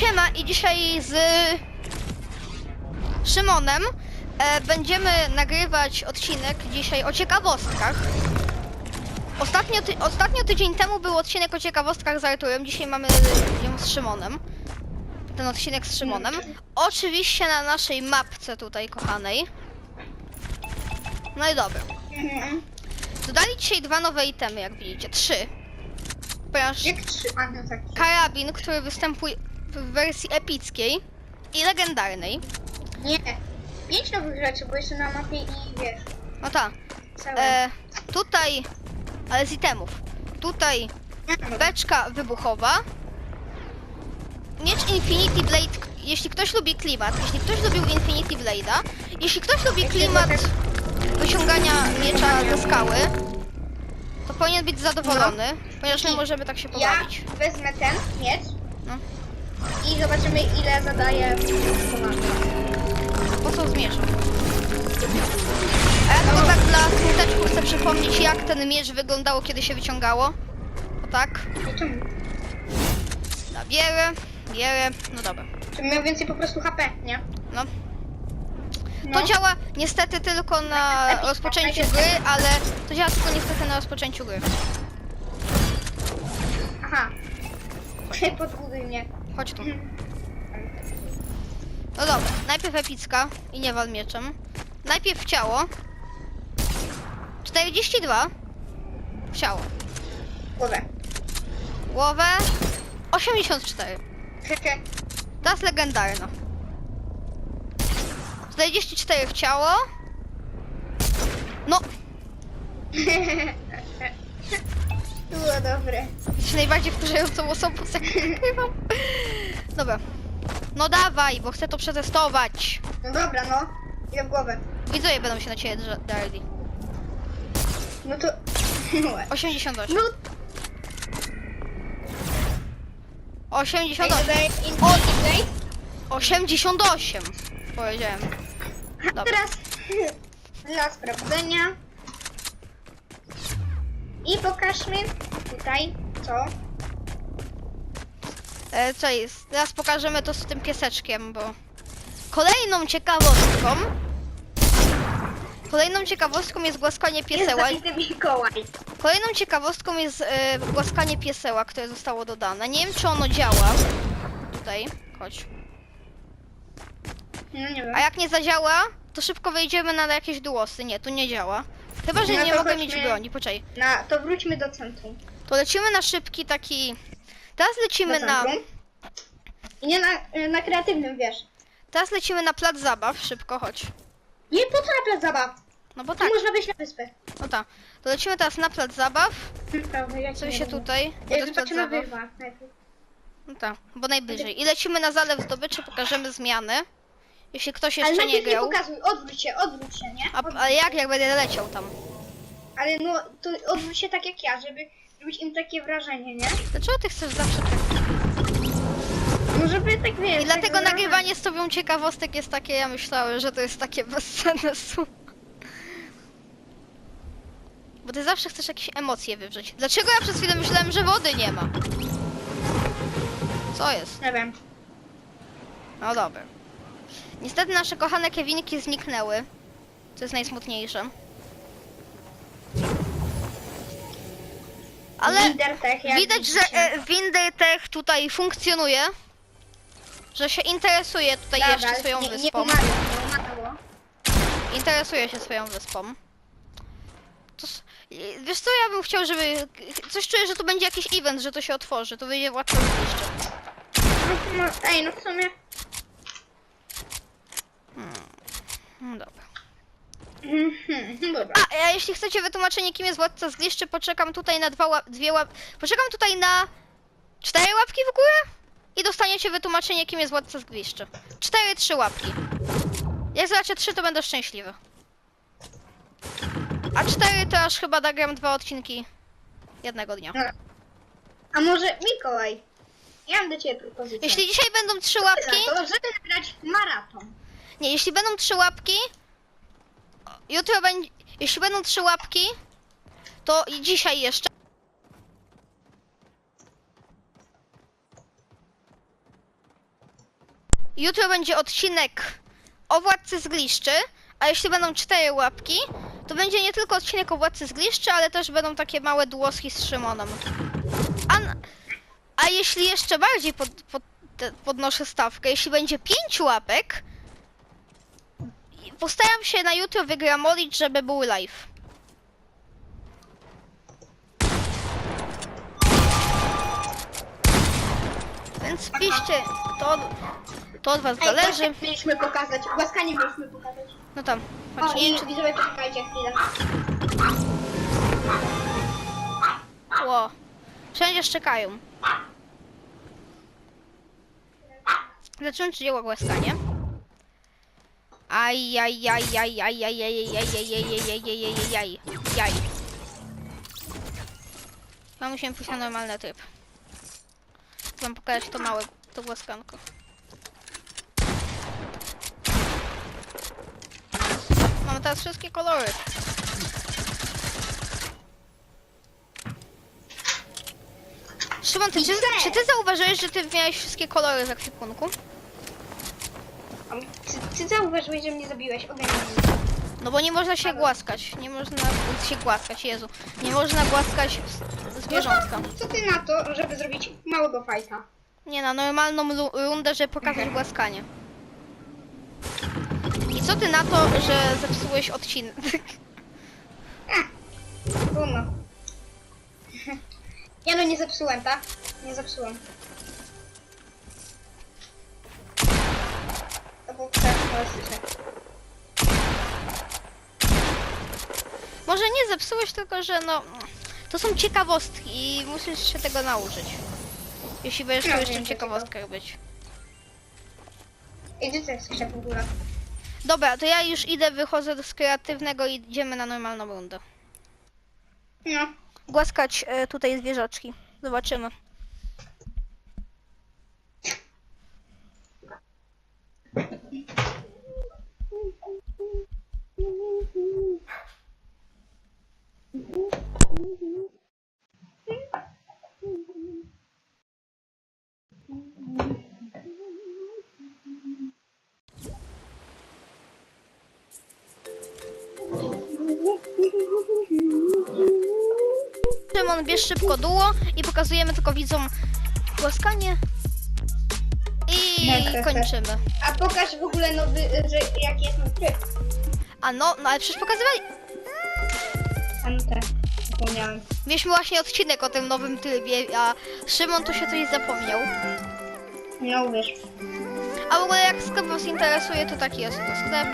siema i dzisiaj z Szymonem e, będziemy nagrywać odcinek dzisiaj o ciekawostkach. Ostatnio, ty, ostatnio tydzień temu był odcinek o ciekawostkach z Arturem, dzisiaj mamy ją z Szymonem. Ten odcinek z Szymonem. Oczywiście na naszej mapce tutaj kochanej. No i dobra. Mhm. Dodali dzisiaj dwa nowe itemy, jak widzicie. Trzy. Ponieważ Jak trzy? A, no tak. karabin, który występuje w wersji epickiej i legendarnej. Nie. Pięć nowych rzeczy, bo jeszcze na mapie i wiesz. No tak. E, tutaj, ale z itemów. Tutaj No, beczka wybuchowa. Miecz Infinity Blade. Jeśli ktoś lubi klimat, jeśli ktoś lubił Infinity Blade'a, jeśli ktoś lubi klimat wyciągania miecza ze skały, to powinien być zadowolony, ponieważ my I możemy tak się Ja pobawić. wezmę ten miecz No. I zobaczymy ile zadaje. Po co zmierzam? A ja tylko tak dla smuteczku chcę przypomnieć, jak ten miecz wyglądało, kiedy się wyciągało. O tak. Na bierę, bierę, no dobra. Czy miał więcej po prostu HP, nie? No. No. To działa niestety tylko na Epicka, rozpoczęciu najpierw- gry, ale to działa tylko niestety na rozpoczęciu gry. Aha. Podbuduj mnie. Chodź tu. No dobra, najpierw epicka i nie wal mieczem. Najpierw ciało. 42. W ciało. Głowę. Głowę. 84. Hehe. To jest legendarna. 44 w ciało. No, Było dobre. jesteś najbardziej wkurzającą osobą, jaką nagrywam. Dobra. No dawaj, bo chcę to przetestować. No dobra, no. Idę w głowę. Widzowie będą się na ciebie drze- darli. No to... 88. No, 88. Ej, Infinity Blade. 88. Powiedziałem. Dobra. teraz dla sprawdzenia. I pokażmy tutaj co. E, co jest? Teraz pokażemy to z tym pieseczkiem, bo kolejną ciekawostką Kolejną ciekawostką jest głaskanie pieseła. Jest zabity Mikołaj. Kolejną ciekawostką jest e, głaskanie pieseła, które zostało dodane. Nie wiem, czy ono działa. Tutaj, chodź. No nie wiem. A jak nie zadziała, to szybko wejdziemy na jakieś duosy. Nie, tu nie działa. Chyba, że No nie to mogę chodźmy. mieć broni. Poczekaj. Na, to wróćmy do centrum. To lecimy na szybki taki... Teraz lecimy na... centrum. I nie na, na kreatywnym, wiesz. Teraz lecimy na plac zabaw. Szybko, chodź. Nie po co na plac zabaw? No bo Tu tak, można wejść na wyspę. no tak. To lecimy teraz na plac zabaw. Prawda, ja Co się tutaj? Bo to jest plac zobaczymy zabaw. najpierw. No tak, bo najbliżej. I lecimy na zalew zdobyczy, pokażemy zmiany. Jeśli ktoś jeszcze nie najpierw nie grał. pokazuj, odwróć się, odwróć się, nie? A, ale jak, jak będę leciał tam? Ale no, to odwróć się tak jak ja, żeby zrobić im takie wrażenie, nie? Dlaczego ty chcesz zawsze tak? No żeby tak wiesz. I dlatego tak nagrywanie z tobą ciekawostek jest takie, ja myślałem, że to jest takie bez sensu. Bo ty zawsze chcesz jakieś emocje wywrzeć. Dlaczego ja przez chwilę myślałem, że wody nie ma? Co jest? Nie wiem. No dobra. Niestety nasze kochane Kewinki zniknęły. Co jest najsmutniejsze. Ale jak widać, że widzicie. e, Windertech tutaj funkcjonuje. Że się interesuje tutaj Dobra, jeszcze swoją nie, nie wyspą. umarło. Interesuje się swoją wyspą. To, s- i- wiesz co, ja bym chciał, żeby... Coś czuję, że to będzie jakiś event, że to się otworzy. To wyjdzie jeszcze. No, no, ej, no w sumie. No dobra. Mhm, dobra. A, a jeśli chcecie wytłumaczenie, kim jest władca z gliszczy, poczekam tutaj na dwa łap... dwie łap... Poczekam tutaj na cztery łapki w górę i dostaniecie wytłumaczenie, kim jest władca z gliszczy. Cztery, trzy łapki. Jak zobaczę trzy, to będę szczęśliwy. A cztery to aż chyba nagram dwa odcinki jednego dnia. A może Mikołaj? Ja mam do ciebie propozycję. Jeśli dzisiaj będą trzy łapki... To żeby nagrać maraton. Nie, jeśli będą trzy łapki... Jutro będzie... Jeśli będą trzy łapki, to i dzisiaj jeszcze... jutro będzie odcinek o Władcy z Gliszczy, a jeśli będą cztery łapki, to będzie nie tylko odcinek o Władcy z Gliszczy, ale też będą takie małe dłoski z Szymonem. A, a jeśli jeszcze bardziej pod, pod, podnoszę stawkę, jeśli będzie pięć łapek, postaram się na jutro wygramolić, żeby był live. Więc piszcie, to, to od was Ej, zależy. właśnie mieliśmy pokazać, głaskanie mieliśmy pokazać. No tam, O, patrz, nie i czy... widzowie, poczekajcie chwilę. Ło. Wszędzie szczekają. Zacząłem czy dzieło głaskanie. Aj, aj, aj, aj, aj, aj, aj, aj, aj, aj, aj, aj, aj, aj, aj, aj, jaj. Ja musimy pójść na normalny tryb. Wam pokazać to małe, to głaskanko. Mamy teraz wszystkie kolory. Szymon, ty, czy, czy ty zauważyłeś, że ty miałeś wszystkie kolory w ekwipunku? A Czy, czy zauważyłeś, że mnie zabiłeś? No bo nie można się głaskać. Nie można się głaskać, Jezu. Nie można głaskać z- zwierzątka. No to, co ty na to, żeby zrobić małego fajta? Nie na normalną lu- rundę, żeby pokazać głaskanie. I co ty na to, że zepsułeś odcinek? Trudno. Ja no nie zepsułem, tak? Nie zepsułem. Może nie zepsułeś, tylko że no... To są ciekawostki i musisz się tego nauczyć. Jeśli będziesz No, chciał jeszcze wiem, w ciekawostkach być. I gdzie to jest jeszcze w ogóle? Dobra, to ja już idę, wychodzę z kreatywnego i idziemy na normalną rundę. No. Głaskać e, tutaj zwierzaczki. Zobaczymy. Szymon, bierz szybko duo i pokazujemy tylko widzom głaskanie. I kończymy. A pokaż w ogóle nowy, że jaki jest nowy tryb. A no, no ale przecież pokazywali... A no tak, zapomniałem. Mieliśmy właśnie odcinek o tym nowym trybie, a Szymon to się coś zapomniał. No uwierz. A w ogóle jak sklep was interesuje, to taki jest to sklep.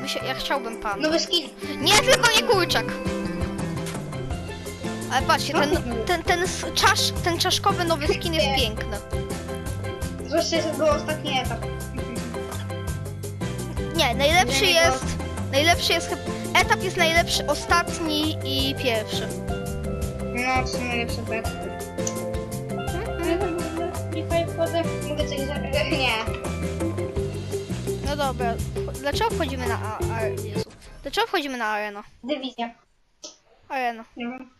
My się, ja chciałbym pan. Nowy skin. Nie, tylko nie kurczak. Ale patrzcie, ten, ten, ten, czasz, ten czaszkowy nowy skin jest piękny. Zwłaszcza, że był ostatni etap. Nie, najlepszy Dla niego- jest. Najlepszy jest. Etap jest najlepszy, ostatni i pierwszy. No, to są najlepsze bety. Free wchodzę, mogę coś? Nie. No dobra. Dlaczego wchodzimy na a, a, Jezu. Dlaczego wchodzimy na arenę? Dywizja. Arena. Nie wiem.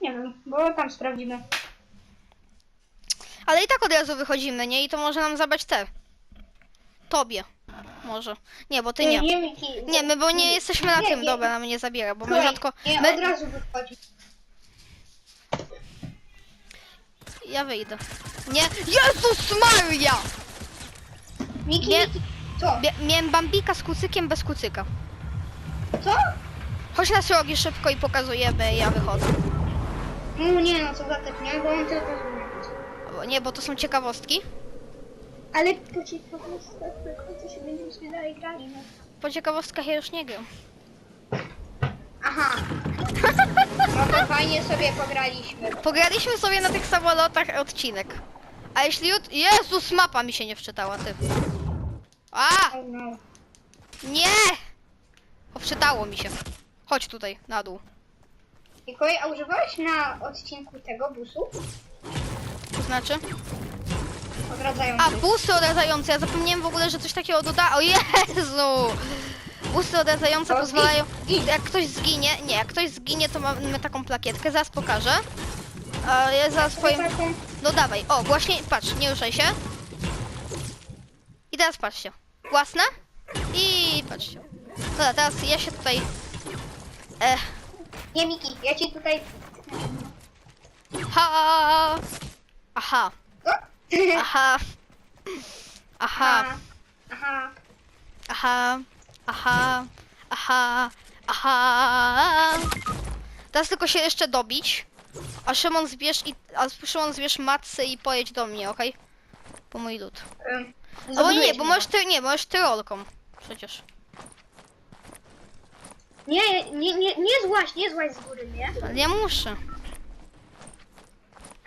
Nie wiem, bo tam sprawdzimy. Ale i tak od razu wychodzimy, nie? I to może nam zabrać te. Tobie. Może. Nie, bo ty nie. Nie, my bo nie jesteśmy na tym, dobra, nam nie zabiera, bo my rzadko. Nie, My... od razu wychodzi. Ja wyjdę. Nie. Jezus Maria! Miki, Nie. Miki. Co? Miałem bambika z kucykiem bez kucyka. Co? Chodź na srogi szybko i pokazujemy, ja wychodzę. No nie, no co za nie? Bo on tylko. Bo- Nie, bo to są ciekawostki. Ale po ciekawostkach, to się będziemy dalej grali, no. Po ciekawostkach ja już nie gram. Aha. No to fajnie sobie pograliśmy. Pograliśmy sobie na tych samolotach odcinek. A jeśli jut... Jezus, mapa mi się nie wczytała, ty. A! Oh no. Nie! O, wczytało mi się. Chodź tutaj, na dół. Mikołaj, a używałeś na odcinku tego busu? Znaczy? A, busy odradzające. Ja zapomniałem w ogóle, że coś takiego doda... O Jezu! Busy odradzające pozwalają... Jak ktoś zginie... Nie, jak ktoś zginie, to mamy taką plakietkę. Zaraz pokażę. A ja zaraz powiem... Taką- No dawaj. O, właśnie, patrz, nie ruszaj się. teraz patrzcie. Własne. I patrzcie. Dobra, teraz ja się tutaj... E, Nie, Miki, ja ci tutaj... ha! Aha, aha. Aha, Aha. aha, aha, aha, aha. Teraz tylko się jeszcze dobić. A Szymon zbierz i... A Szymon zbierz macy i pojedź do mnie, okej? Po mój lód. Ym, Albo nie, zbudujesz bo możesz ty, nie, możesz tyrolką. Przecież. Nie, nie, nie, nie złaź, nie złaź z góry, nie? Ale ja muszę.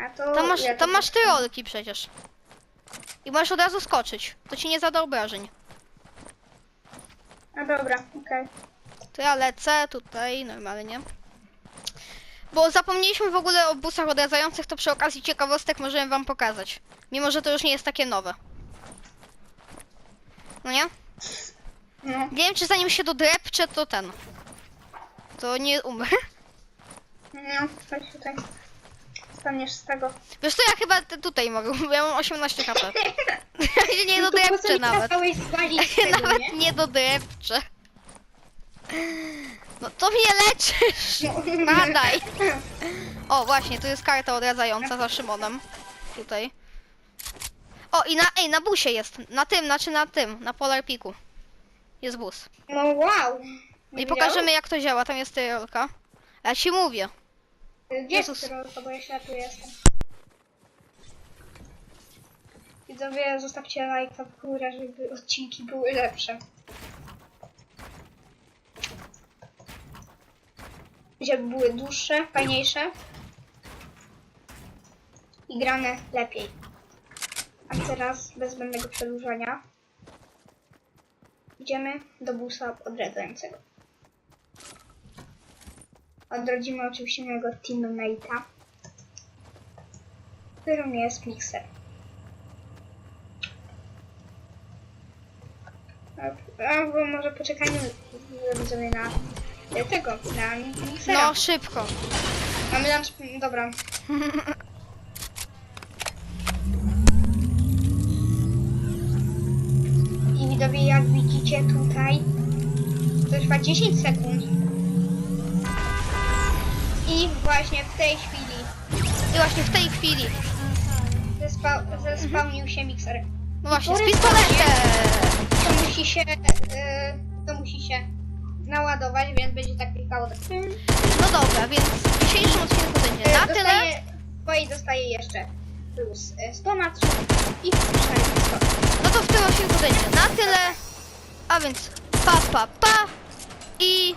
A to... Tam masz, ja to masz tak- tyrolki przecież. I możesz od razu skoczyć. To ci nie zada obrażeń. A dobra, okej. To ja lecę tutaj normalnie. Bo zapomnieliśmy w ogóle o busach odradzających, to przy okazji ciekawostek możemy wam pokazać. Mimo, że to już nie jest takie nowe. No nie? No. Nie wiem, czy zanim się dodrepczę, to ten. To nie umrę. No, chodź tutaj. Staniesz z tego. Wiesz co, ja chyba tutaj mogę, bo ja mam 18 HP. Ja się nie No mi nawet. kazałeś zwalić z tego, Nawet nie? nie dodrepczę. No to mnie leczysz! No. Badaj. O, właśnie, tu jest karta odradzająca za Szymonem. Tutaj. O, i na, ej, na busie jest. Na tym, znaczy na tym, na Polar Piku. Jest bus. No wow. No i pokażemy jak to działa, tam jest tyrolka. Ja ci mówię. Gdzie jest Jezus. Tyrolka, bo ja się tu jestem. Widzowie, zostawcie lajka w górę, żeby odcinki były lepsze. Żeby były dłuższe, fajniejsze. I grane lepiej. A teraz, bez zbędnego przedłużania, idziemy do busa odradzającego. Odrodzimy oczywiście mojego teammate'a, którym jest Mixer. A, a bo może poczekajmy widzowie na e, tego, na Mixera. No, szybko. Mamy lunch, dobra. I widzowie, jak widzicie tutaj, to trwa 10 sekund. Właśnie w tej chwili I właśnie w tej chwili. zespa zespałnił się mikser. No właśnie, z pistoletem! To musi się, e, to musi się naładować, więc będzie tak klikało tak. No dobra, więc w dzisiejszym odcinku będzie E, na tyle. dostaje, Twoi dostaje jeszcze plus e, 100 na 3 i przynajmniej 100. No to w tym odcinku będzie na tyle. A więc pa, pa, pa i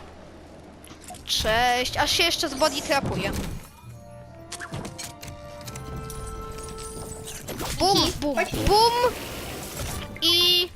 cześć. Aż się jeszcze z body trapuje. Bum, bum, bum i